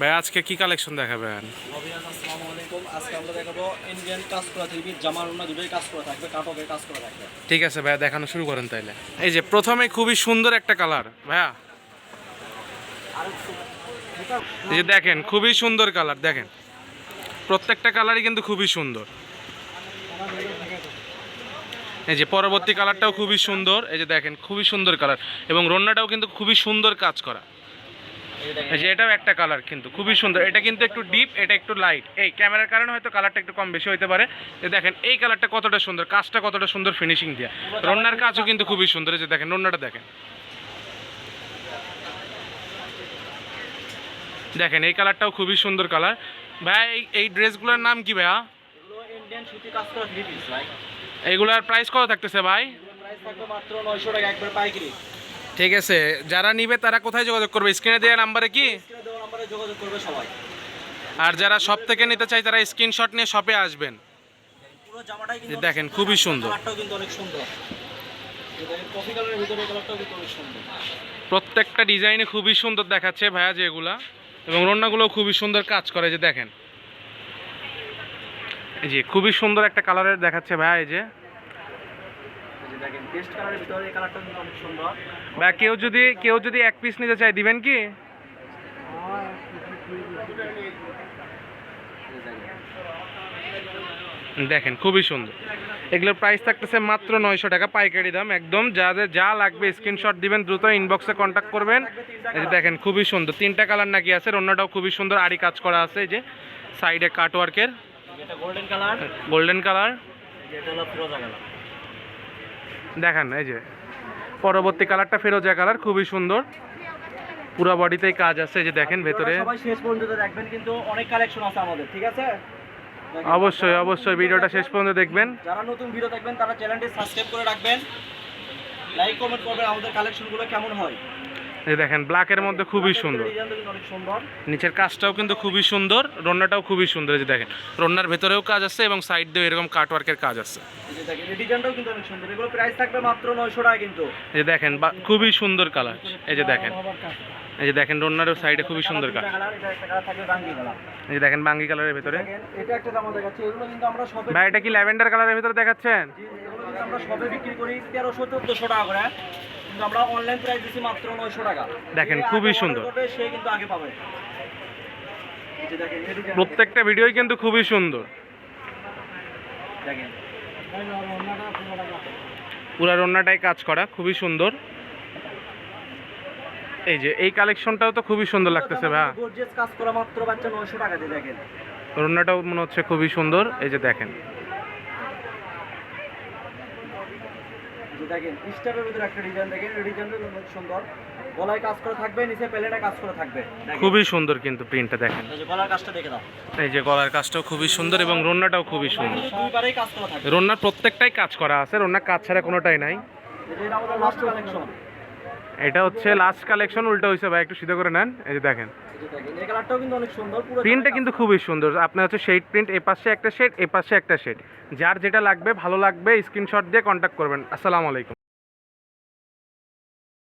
ভাই আজকে কি কালেকশন দেখাবেন? আসসালামু আলাইকুম। আজকে আমরা দেখাবো ইন্ডিয়ান কাজ করা থ্রি জামার ওনা দুটোই কাজ করা থাকবে কাটকের কাজ করা থাকবে। ঠিক আছে ভাইয়া দেখানো শুরু করেন তাইলে। এই যে প্রথমে খুবই সুন্দর একটা কালার ভাইয়া। এই যে দেখেন খুবই সুন্দর কালার দেখেন। প্রত্যেকটা কালারই কিন্তু খুবই সুন্দর। এই যে পরবর্তী কালারটাও খুবই সুন্দর এই যে দেখেন খুবই সুন্দর কালার এবং রন্নাটাও কিন্তু খুবই সুন্দর কাজ করা। যে এটাও একটা কালার কিন্তু খুবই সুন্দর। এটা কিন্তু একটু ডিপ এটা একটু লাইট এই ক্যামেরার কারণে হয়তো কালারটা একটু কম বেশি হতে পারে। এই দেখেন এই কালারটা কতটা সুন্দর কাজটা কতটা সুন্দর ফিনিশিং দিয়ে। রন্নার কাজও কিন্তু খুবই সুন্দর যে দেখেন রন্নাটা দেখেন। দেখেন এই কালারটাও খুবই সুন্দর কালার ভাইয়া এই এই ড্রেসগুলোর নাম কি ভাইয়া? এগুলো ইন্ডিয়ান সুতি কাজ করা থ্রি পিস ভাই এইগুলোর প্রাইস কত থাকতেছে ভাই? প্রাইস থাকবে মাত্র নয়শো টাকা একবার পাইকারি। ঠিক আছে যারা নিবে তারা কোথায় যোগাযোগ করবে? স্ক্রিনে দেওয়া নাম্বারে কি? যোগাযোগ করবে আর যারা শপ থেকে নিতে চায় তারা স্ক্রিনশট নিয়ে শপে আসবেন। দেখেন, খুবই সুন্দর। প্রত্যেকটা ডিজাইনে খুবই সুন্দর দেখাচ্ছে ভাইয়া যেগুলা এবং রন্নাগুলো খুবই সুন্দর কাজ করে যে দেখেন। যে খুবই সুন্দর একটা কালারের দেখাচ্ছে ভাইয়া এই যে। দেখেন পেস্ট কালারের ভিতরে এই কালারটাও কিন্তু অনেক সুন্দর। ভাইয়া কেউ যদি কেউ যদি এক পিস নিতে চায় দিবেন কি? দেখেন খুবই সুন্দর। এগুলোর প্রাইস থাকতেছে মাত্র নয়শো টাকা পাইকারি দাম একদম। যাদের যা লাগবে স্ক্রিনশট দিবেন দ্রুত ইনবক্সে কন্ট্যাক্ট করবেন। দেখেন খুবই সুন্দর। তিনটা কালার নাকি আছে অন্যটাও খুবই সুন্দর আড়ি কাজ করা আছে এই যে সাইডে কাটওয়ার্কের গোল্ডেন কালার গোল্ডেন কালার যেটা হলো ফিরোজা কালার দেখেন এই যে। পরবর্তী কালারটা ফেরোজা কালার খুবই সুন্দর। পুরো বডিতেই কাজ আছে এই যে দেখেন ভেতরে। সবাই শেষ পর্যন্ত দেখবেন কিন্তু অনেক কালেকশন আছে আমাদের ঠিক আছে? অবশ্যই অবশ্যই ভিডিওটা শেষ পর্যন্ত দেখবেন। যারা নতুন ভিডিও দেখবেন তারা চ্যানেলটি সাবস্ক্রাইব করে রাখবেন। লাইক কমেন্ট করবেন আমাদের কালেকশনগুলো কেমন হয়। দেখেন ব্ল্যাকের মধ্যে খুবই সুন্দর। নিচের কাজটাও কিন্তু খুবই সুন্দর রন্নাটাও খুবই সুন্দর এই যে দেখেন। রন্নার ভেতরেও কাজ আছে এবং সাইড দিয়েও এরকম কাটওয়ার্কের কাজ আছে। এই যে দেখেন খুবই সুন্দর কালার এই যে দেখেন। এই যে দেখেন রন্নারও সাইডে খুবই সুন্দর কাজ কালার এই যে দেখেন বাঙ্গি কালারের ভেতরে। দেখেন এটা একটা জামা দেখাচ্ছি। এগুলো কিন্তু আমরা সবে ভাই এটা কি ল্যাভেন্ডার কালারের ভেতরে দেখাচ্ছেন? আমরা সবে বিক্রি করি তেরোশো চোদ্দশো টাকা করে। কিন্তু আমরা অনলাইন প্রাইস দিচ্ছি মাত্র নয়শো টাকা। দেখেন, খুবই সুন্দর। সে কিন্তু আগে পাবে। প্রত্যেকটা ভিডিওই কিন্তু খুবই সুন্দর। দেখেন। পুরা রন্নাটাই কাজ করা খুবই সুন্দর। এই যে এই কালেকশনটাও তো খুবই সুন্দর লাগতেছে ভাই। গর্জিয়াস কাজ করা মাত্র বাচ্চা নয়শো টাকা দিয়ে দেখেন। রন্নাটাও মনে হচ্ছে খুবই সুন্দর। এই যে দেখেন যে দেখেন ভিতরে একটা ডিজাইন দেখেন ডিজাইনটা সুন্দর। গলায় কাজ করে থাকবে নিচে প্যালেটে কাজ করে থাকবে। খুবই সুন্দর কিন্তু প্রিন্টটা দেখেন। এই যে গলার কাজটা দেখে দাও। এই যে গলার কাজটাও খুবই সুন্দর এবং রন্নাটাও খুবই সুন্দর। দুইবারেই কাজ করা থাকবে। রন্নার প্রত্যেকটাই কাজ করা আছে রন্নার কাজ ছাড়া কোনোটাই নাই। এটা আমাদের লাস্ট কালেকশন এটা হচ্ছে লাস্ট কালেকশন উল্টো হয়েছে ভাই একটু সিধা করে নেন। এই যে দেখেন। প্রিন্টটা কিন্তু খুবই সুন্দর। আপনার হচ্ছে শেড প্রিন্ট এ পাশে একটা শেড এ পাশে একটা শেড যার যেটা লাগবে ভালো লাগবে স্ক্রিনশট দিয়ে কন্ট্যাক্ট করবেন। আসসালামু আলাইকুম।